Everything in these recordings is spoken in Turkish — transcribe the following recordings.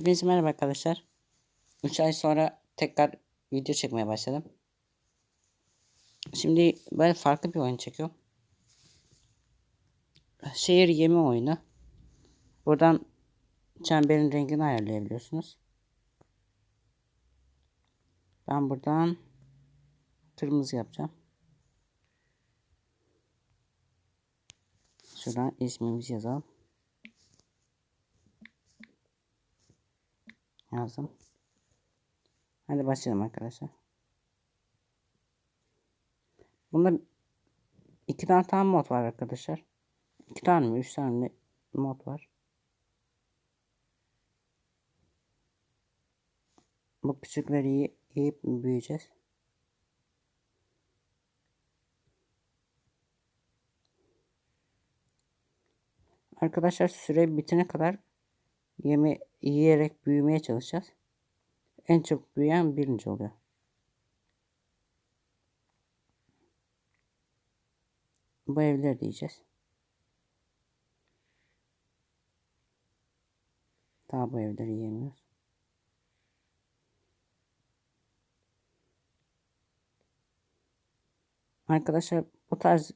Hepinize merhaba arkadaşlar. 3 ay sonra tekrar video çekmeye başladım. Şimdi böyle farklı bir oyun çekiyorum. Şehir yeme oyunu. Buradan çemberin rengini ayarlayabiliyorsunuz. Ben buradan kırmızı yapacağım. Şuradan ismimizi yazalım. Yazdım. Hadi başlayalım arkadaşlar. Bunda iki tane tam mod var arkadaşlar. İki tane mi? Üç tane mi mod var. Bu küçükleri yiyip büyüyeceğiz. Arkadaşlar süre bitene kadar yeme yiyerek büyümeye çalışacağız. En çok büyüyen birinci oluyor. Bu evleri diyeceğiz. Daha bu evleri yiyemiyoruz. Arkadaşlar bu tarz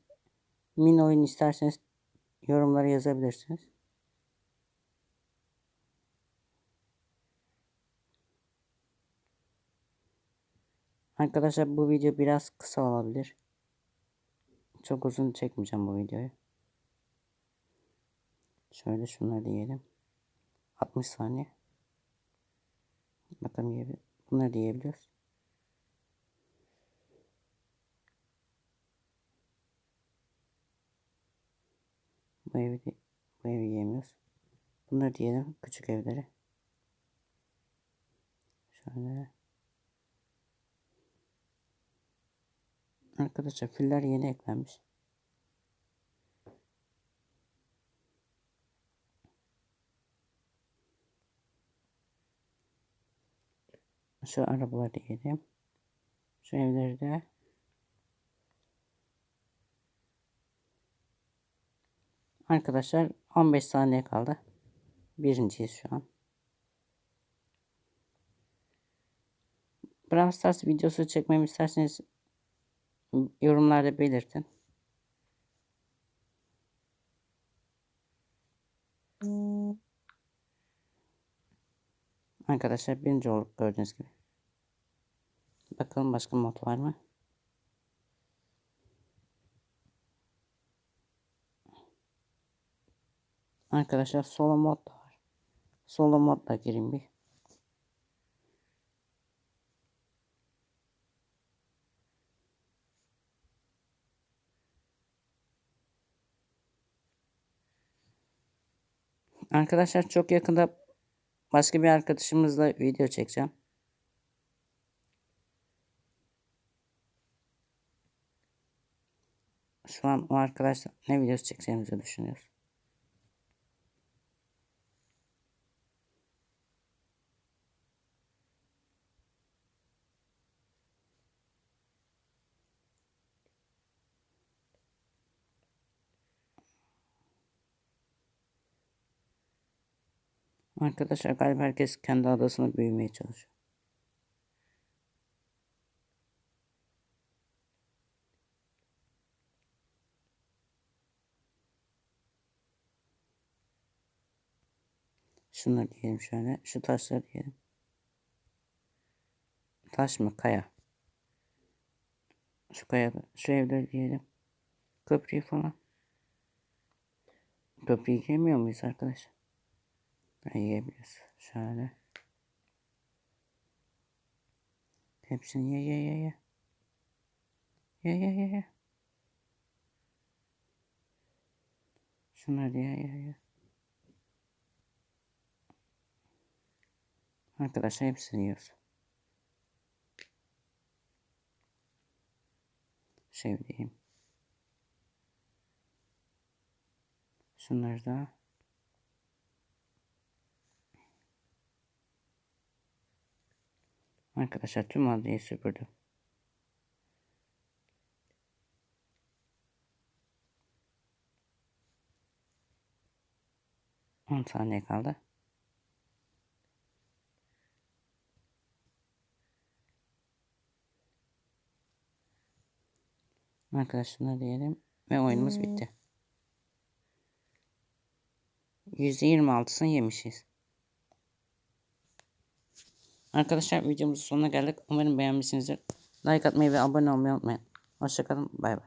min oyun isterseniz yorumlara yazabilirsiniz. Arkadaşlar bu video biraz kısa olabilir. Çok uzun çekmeyeceğim bu videoyu. Şöyle şunları diyelim. 60 saniye. Bakalım. Bunları diyebiliyoruz. Bu evi, bu evi yiyemiyoruz. Bunları diyelim küçük evleri. Şöyle. Arkadaşlar filler yeni eklenmiş. Şu arabaları diyelim. Şu evleri de Arkadaşlar 15 saniye kaldı. Birinciyiz şu an. Brawl Stars videosu çekmemi isterseniz yorumlarda belirtin. Arkadaşlar birinci olduk gördüğünüz gibi. Bakalım başka mod var mı? Arkadaşlar solo mod da var. Solo mod da gireyim bir. Arkadaşlar çok yakında başka bir arkadaşımızla video çekeceğim. Şu an o arkadaşla ne videosu çekeceğimizi düşünüyoruz. Arkadaşlar galiba herkes kendi adasına büyümeye çalışıyor. Şunları diyelim şöyle. Şu taşları diyelim. Taş mı? Kaya. Şu kayada. Şu evleri diyelim. Köprüyü falan. Köprüyü yemiyor muyuz arkadaşlar? Yiyebiliriz. Şöyle. Hepsini ye ye ye ye. Ye ye ye ye. Şunları ye ye ye. Arkadaşlar hepsini yiyoruz. Diyeyim. Şunları da Arkadaşlar tüm adayı süpürdüm. On saniye kaldı. Arkadaşlar diyelim ve oyunumuz hmm. bitti. %26'sını yemişiz. Arkadaşlar videomuzun sonuna geldik. Umarım beğenmişsinizdir. Like atmayı ve abone olmayı unutmayın. Hoşçakalın. Bay bay.